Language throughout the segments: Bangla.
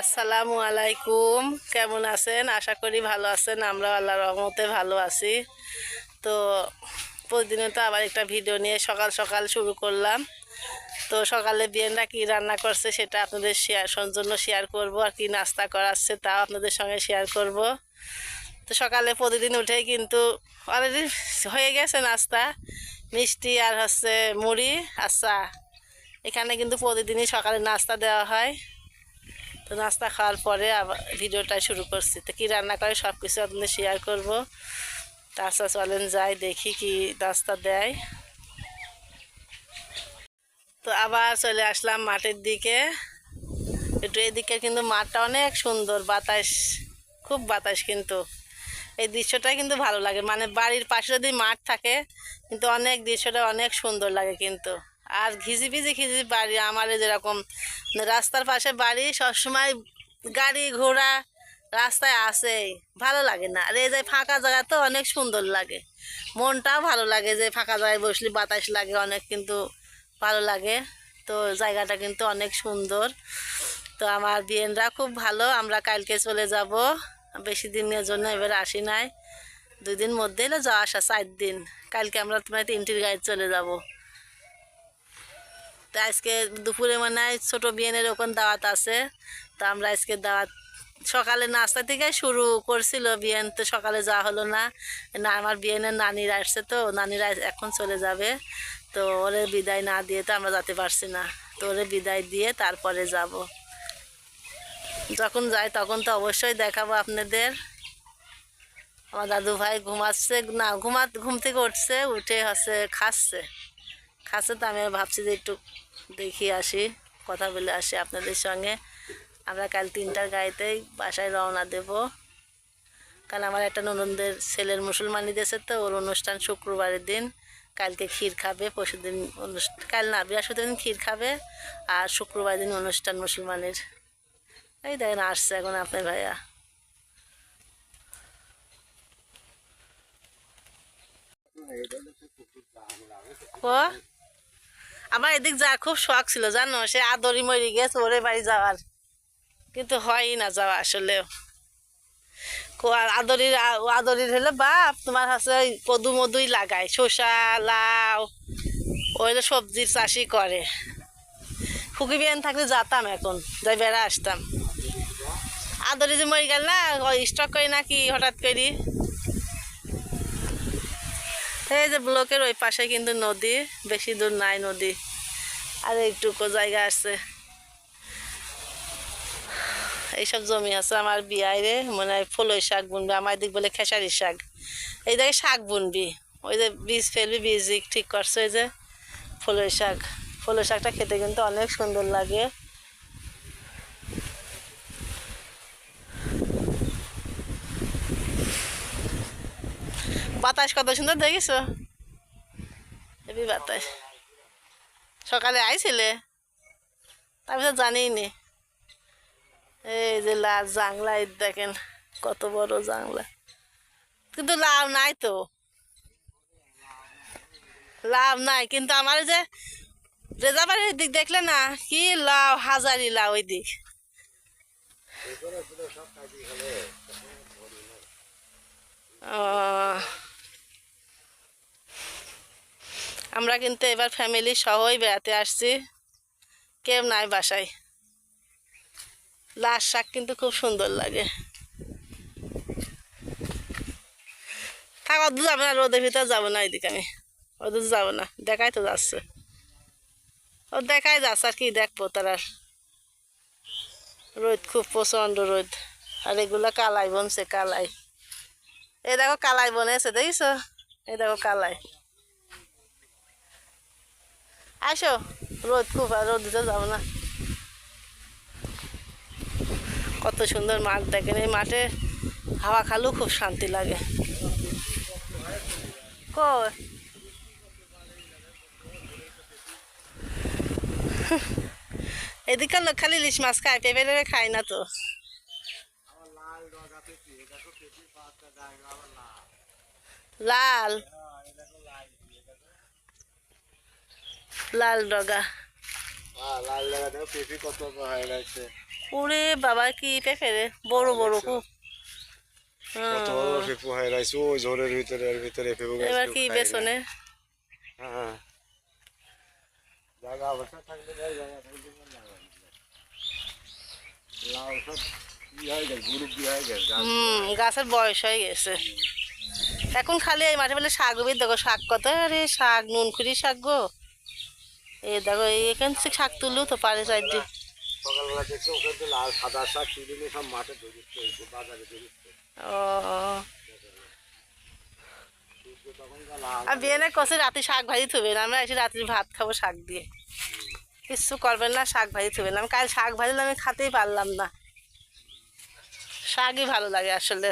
আসসালামু আলাইকুম। কেমন আছেন? আশা করি ভালো আছেন। আমরা আল্লাহ রহমতে ভালো আছি। তো প্রতিদিনে তো আবার একটা ভিডিও নিয়ে সকাল সকাল শুরু করলাম। তো সকালে বিয়েনরা কি রান্না করছে সেটা আপনাদের শেয়ার জন্য শেয়ার করব আর কি নাস্তা করাচ্ছে তাও আপনাদের সঙ্গে শেয়ার করব। তো সকালে প্রতিদিন উঠেই কিন্তু অলরেডি হয়ে গেছে নাস্তা, মিষ্টি আর হচ্ছে মুড়ি। আর চা এখানে কিন্তু প্রতিদিনই সকালে নাস্তা দেওয়া হয়। তো নাস্তা খাওয়ার পরে আবার ভিডিওটা শুরু করছি। তো কী রান্না করে সব কিছু আপনাদের শেয়ার করব। তাছাড়া চলেন যাই, দেখি কি নাস্তা দেয়। তো আবার চলে আসলাম মাঠের দিকে। একটু এদিকে কিন্তু মাঠটা অনেক সুন্দর, বাতাস, খুব বাতাস কিন্তু। এই দৃশ্যটাই কিন্তু ভালো লাগে। মানে বাড়ির পাশে যদি মাঠ থাকে, কিন্তু অনেক দৃশ্যটা অনেক সুন্দর লাগে কিন্তু। আর ঘিজি ভিজি ঘিজি বাড়ি আমার যেরকম রাস্তার পাশে বাড়ি, সবসময় গাড়ি ঘোড়া রাস্তায় আসে। ভালো লাগে না। আর এই যে ফাঁকা জায়গা তো অনেক সুন্দর লাগে। মনটাও ভালো লাগে যে ফাঁকা জায়গায় বসলে বাতাস লাগে অনেক, কিন্তু ভালো লাগে। তো জায়গাটা কিন্তু অনেক সুন্দর। তো আমার বিয়েনরা খুব ভালো। আমরা কালকে চলে যাব। বেশি দিনের জন্য এবার আসি নাই। দুই দিন মধ্যে যাওয়া আসা, চার দিন। কালকে আমরা তোমার তিনটির গাড়ি চলে যাব। তো আজকে দুপুরে মানে ছোটো বিয়েনের ওখান দাওয়াত আছে। তো আমরা আজকে দাওয়াত সকালে নাস্তা থেকে শুরু করছিল বিয়েন, তো সকালে যাওয়া হলো না। না, আমার বিয়েনের নানিরা আসছে তো, নানিরা এখন চলে যাবে। তো ওরে বিদায় না দিয়ে তো আমরা যেতে পারছি না। তো ওরে বিদায় দিয়ে তারপরে যাব। যখন যাই তখন তো অবশ্যই দেখাবো আপনাদের। আমার দাদু ভাই ঘুমাচ্ছে, না, ঘুমা, ঘুম থেকে উঠছে, উঠে হচ্ছে, খাচ্ছে। খাচ্ছে তো আমি ভাবছি যে একটু দেখি আসি কথা বলে আসি আপনাদের সঙ্গে। আমরা কাল তিনটার গাড়িতেই বাসায় রওনা দেব। কাল আমার একটা ননদের ছেলের মুসলমানি দেশে তো ওর অনুষ্ঠান শুক্রবারের দিন। কালকে ক্ষীর খাবে পরশু দিন অনুষ্ঠান কাল না বৃহস্পতিবার দিন ক্ষীর খাবে আর শুক্রবার দিন অনুষ্ঠান মুসলমানের। এই দেখেন আসছে এখন আপনার ভাইয়া। ও? আমার এদিক যা খুব শখ ছিল, জানো? সে আদরি মরি গেছে ওরে বাড়ি যাওয়ার। কিন্তু হয়ই না যাওয়া আসলে। আদরির আদরির হলে বাপ, তোমার হচ্ছে কদু মধুই লাগায়, শসা, লাউ ওই সবজির চাষই করে। ফুকি বিয়ান থাকলে যাতাম এখন, যাই বেড়া আসতাম। আদরি যে মরি গেল না স্টক করি নাকি হঠাৎ করি? এই যে ব্লকের ওই পাশে কিন্তু নদী, বেশি দূর নাই নদী। আর এইটুকু জায়গা আছে। এইসব জমি আছে আমার বিয়ায় রে মনে হয় ফুলই শাক বুনবি, আমার দিক বলে খেসারি শাক। এই দেখে শাক বুনবি। ওই যে বীজ ফেলবি, বীজ ঠিক করছে ওই যে ফুলই শাক। ফুলই শাকটা খেতে কিন্তু অনেক সুন্দর লাগে। বাতাস কত সুন্দর দেখিস হেবি বাতাস। সকালে আইছিলে? তারপরে জানিই নি এই যে লাল জাংলা দেখেন কত বড় জাংলা। কিন্তু লাভ নাই তো। লাভ নাই, কিন্তু আমার যে রেজাবাড়ির দিক দেখলে না, কি লাভ হাজারি লাভ ওই দিক। ও আমরা কিন্তু এবার ফ্যামিলি সহই বেড়াতে আসছি। কেউ নাই বাসায়। লাশ শাক কিন্তু খুব সুন্দর লাগে। থাক অদ্ভুত যাবে না, রোদের ভিতরে যাব না ওইদিকে আমি। অদ্ভুত যাব না, দেখাই তো যাচ্ছে। ও দেখাই যাচ্ছে আর কি, দেখব তারা রোদ খুব প্রচণ্ড রোদ। আর এগুলো কালাই বনছে, কালাই। এই দেখো কালাই বনেছে দেখিস এই দেখো কালাই। আসো, রোদ খুব রোদ দিতে যাব না। কত সুন্দর মাঠ দেখেন, এই মাঠে হাওয়া খালেও খুব শান্তি লাগে। এদিকে লোক খালি ইলিশ মাছ খায়, পেঁপে খায় না তো। লাল। লাল ডগা ওরে বাবা কি পেঁপে রে বড় বড় খুব। এবার কেউ কি বেসনে? হ্যাঁ। গাছের বয়স হয়ে গেছে। এখন খালি এই মাঠে বলে শাক দেখো শাক কত? আরে শাক নুনখুরি শাক গো। এ দেখো এখান থেকে শাক তুললেও তো পারে চারটি। সকালবেলা দেখছে ওখানে তো লাল সাদা শাক তুলে সব মাঠে ধরিচ্ছে এসে বাজারে ধরিচ্ছে ও। আর বিয়ে না কষে রাতে শাক ভাজি থবেন আমরা এসে রাত্রি ভাত খাব শাক দিয়ে। কিচ্ছু করবেন না শাক ভাজি থবেন আমি কাল শাক ভাজলে আমি খাতেই পারলাম না। শাকই ভালো লাগে আসলে।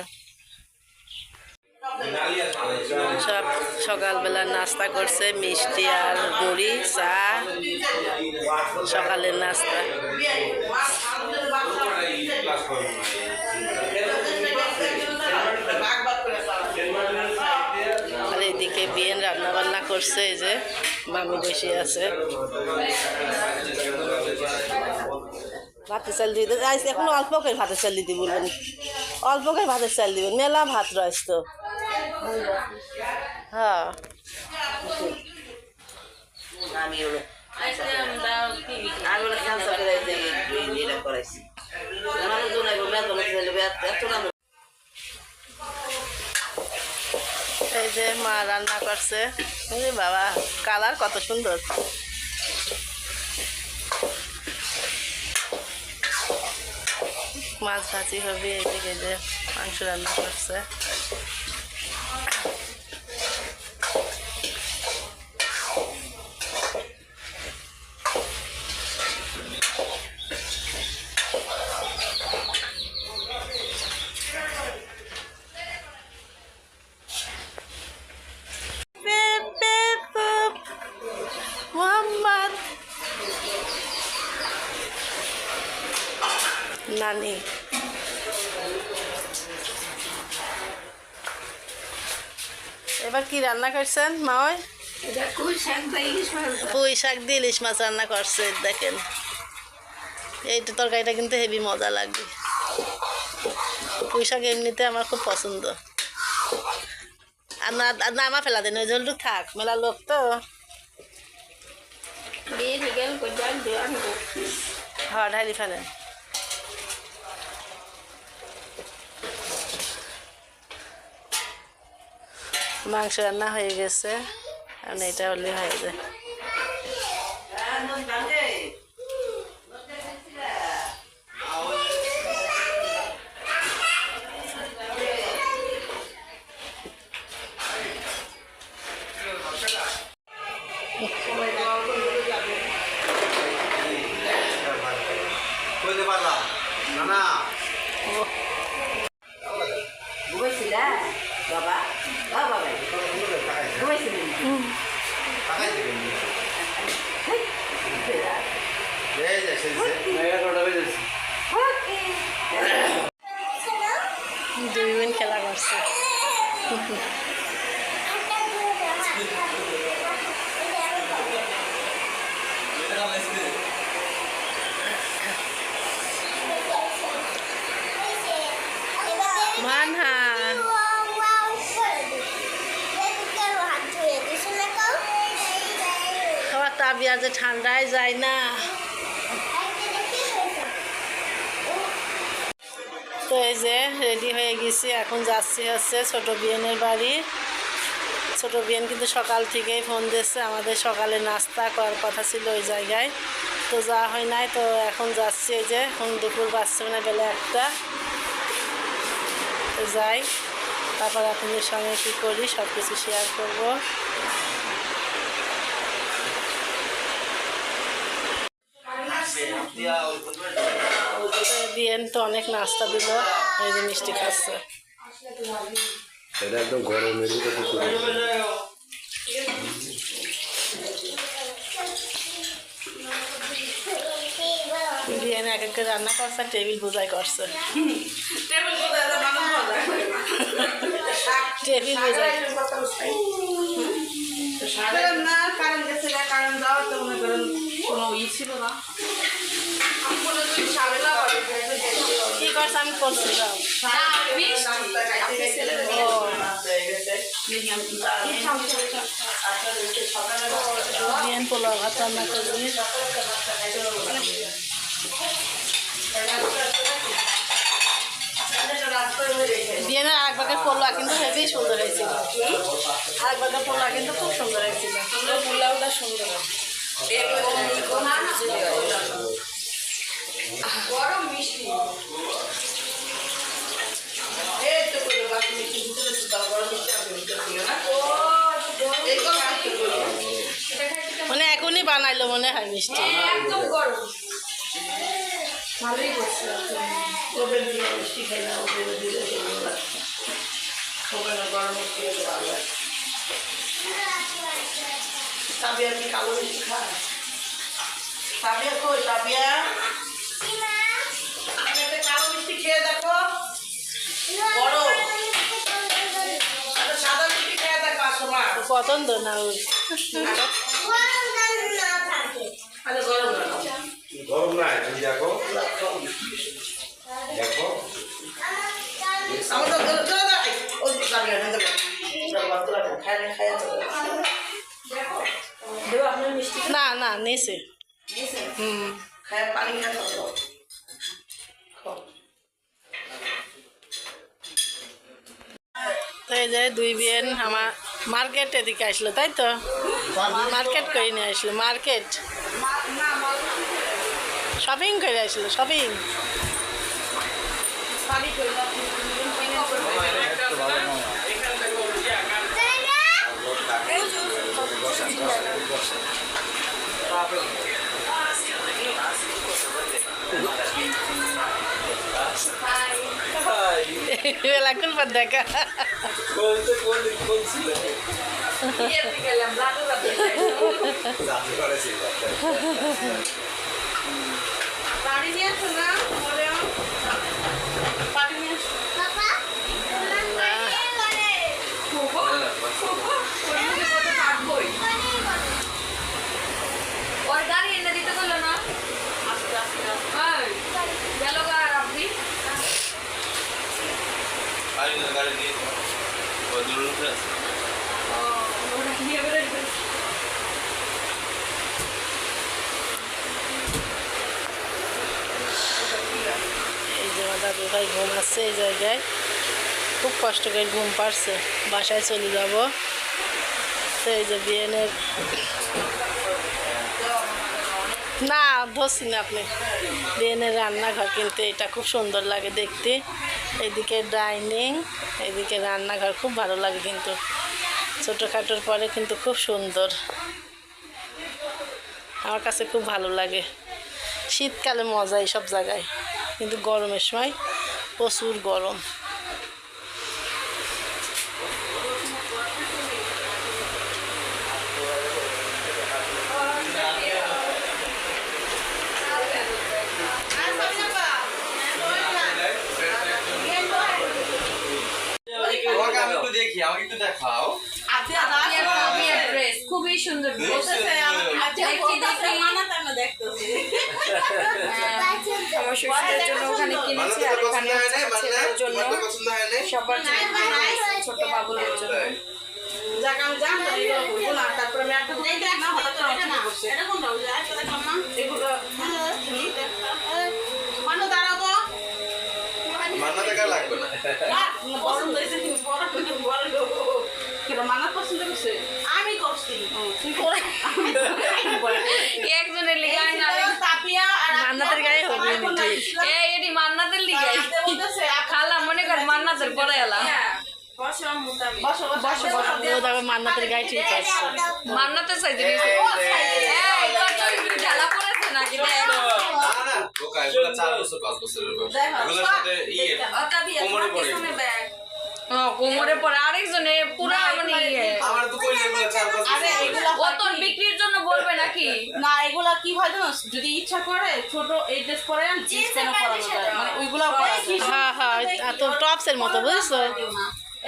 সব সকালবেলা নাস্তা করছে, মিষ্টি আর মুড়ি, চা। সকালের নাস্তা। আর এদিকে বিয়েন রান্না বান্না করছে, এই যে মামি বসে আছে। ভাতের চাল দিয়ে এখন অল্প করে ভাতের চাল দিতে বলবেন। অল্প করে ভাতের চাল দিবেন, মেলা ভাত রয়েছে তো। হ্যাঁ আমি এই যে মা রান্না করছে। বাবা কালার কত সুন্দর মাছ ভাজি হবে এদিকে যে মাংস রান্না করছে পেপ, পেপ, পেপ। মোহাম্মদ নানি। এবার কি রান্না করছেন মাওই পুঁই শাক দিয়ে ইলিশ মাছ রান্না করছে দেখেন। এইটা তরকারিটা কিন্তু হেভি মজা লাগবে পুঁই শাক এমনিতে আমার খুব পছন্দ। আর না নামা ফেলা দেন ওই জলটু থাক মেলা লোক তো। হ্যাঁ ঢালি ফেলেন। মাংস রান্না হয়ে গেছে। আর এটা হলে হয়ে যায়। না না ও ঘুমাইছিলা বাবা বাবা ঘুমাইছিলি টাকাই দেবেন এই যে এসেছে দুই মিনিট খেলা করছে। তাবিয়া যে ঠান্ডায় যায় না। এই যে রেডি হয়ে গেছি। এখন যাচ্ছি হচ্ছে ছোট বিয়ানের বাড়ি। ছোট বিয়ান কিন্তু সকাল থেকেই ফোন দিচ্ছে, আমাদের সকালে নাস্তা করার কথা ছিল ওই জায়গায়। তো যাওয়া হয় নাই, তো এখন যাচ্ছি এই যে, এখন দুপুর বাজছে মানে বেলা একটা। তো যাই, তারপর আপনাদের সঙ্গে কী করি সব কিছু শেয়ার করব বিয়েন তো অনেক নাস্তা দিল এই যে মিষ্টি খাচ্ছে। এটা একদম গরমের বিরিয়ানি এক এক রান্না করছে টেবিল বোঝাই করছে। টেবিল বোঝাই কারণ গেছে কারণ যাওয়ার তো মনে করেন কোনো ই ছিল না। কি করছে আমি করছিলাম ও বিয়ান পোলাও ভাত রান্না করবি বিয়ানের আরেকবারের পোলা কিন্তু হেবি সুন্দর হয়েছিল। আরেকবারের পোলা কিন্তু খুব সুন্দর হয়েছিল। পোলাওটা সুন্দর। মানে এখনই বানাইলো, মনে হয় মিষ্টি। সাবিয়া কি কালো মিষ্টি খায় সাবিয়া কই সাবিয়া আমি একটা কালো মিষ্টি খেয়ে মিষ্টি গরম গরম গরম না খায় না খায় দেবো আপনার না না নিছে হুম। খায় পানি খায় তো এই যে দুই বিয়েন আমার মার্কেট এদিকে আসলো তাই তো? মার্কেট করে নিয়ে আসলো মার্কেট শপিং করে আসলো শপিং দেখা বলছিল জানতে পারেছি পানি নিয়ে না পানি নিয়ে আসো ওর গাড়ি এনে দিতে বলল না এই, গেল গা আর আপনি ও, ওরা নিয়ে বেরোয়। এই যে আমার দাদু ভাই ঘুম আসছে, এই জায়গায় খুব কষ্ট করে ঘুম পারছে বাসায় চলে যাব। তো এই যে বিয়েনের না, ধরছি না আপনি। বিয়েনের রান্নাঘর কিন্তু এটা খুব সুন্দর লাগে দেখতে। এদিকে ডাইনিং, এদিকে রান্নাঘর খুব ভালো লাগে কিন্তু। ছোটোখাটোর পরে কিন্তু খুব সুন্দর। আমার কাছে খুব ভালো লাগে। শীতকালে মজা সব জায়গায়। কিন্তু গরমের সময় প্রচুর গরম। দেখি আমাকে একটু দেখাও। খুবই সুন্দর ড্রেস দেখি। আমার শ্বশুরের জন্য ওখানে কিনেছি আর এখানে ছেলের জন্য সবার জন্য ছোট বাবুলের জন্য। মানু লাগবে না। মানা পছন্দ করছে? আমি করছি। একজনের লিগে মান্নাতের গায়ে হবে এটি মান্নাতের লিগে। খালা মনে কর মান্নাতের পরে এলা বসো বসো বসো ও দেখো মান্নাতের গায়ে ঠিক আছে। মান্নাতের সাইজে ঢালা পড়েছে নাকি? চার বছর পাঁচ বছরের কোমরে পরে আরেকজনে পুরা মানে ইয়ে। আমার তো আরে এগুলো তোর বিক্রির জন্য বলবে নাকি? না এগুলা কি হয় জানো? যদি ইচ্ছা করে ছোট এই ড্রেস পরে জিন্স যায়। মানে ওইগুলা পরা হ্যাঁ হ্যাঁ আর তো টপসের মতো বুঝছ?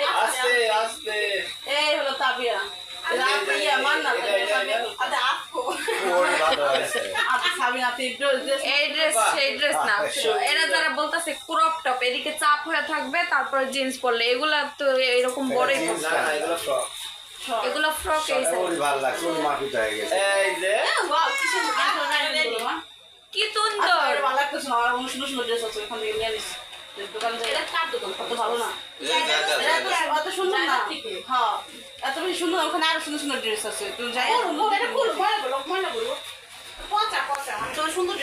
এই আস্তে আস্তে। এই হলো তাবিয়া। না আচ্ছা ড্রেস এই ড্রেস সেই ড্রেস না। বলতেছে ক্রপ টপ এদিকে চাপ হয়ে থাকবে তারপর জিন্স পরলে। এগুলা তো এরকম না এগুলো ফ্রক এগুলো ফ্রক এই ভালো লাগছে মাফিত হয়ে গেছে। এই যে। ওয়াও কি সুন্দর কি সুন্দর ভালো না অন্য সুন্দর ড্রেস আছে থেকে নিয়ে নিস। এত সুন্দর না। হ্যাঁ এত বেশি সুন্দর ওখানে আরও সুন্দর সুন্দর ড্রেস আছে। তুমি যাই এটা খুব ভালো ভালো ভালো পচা পচা সুন্দর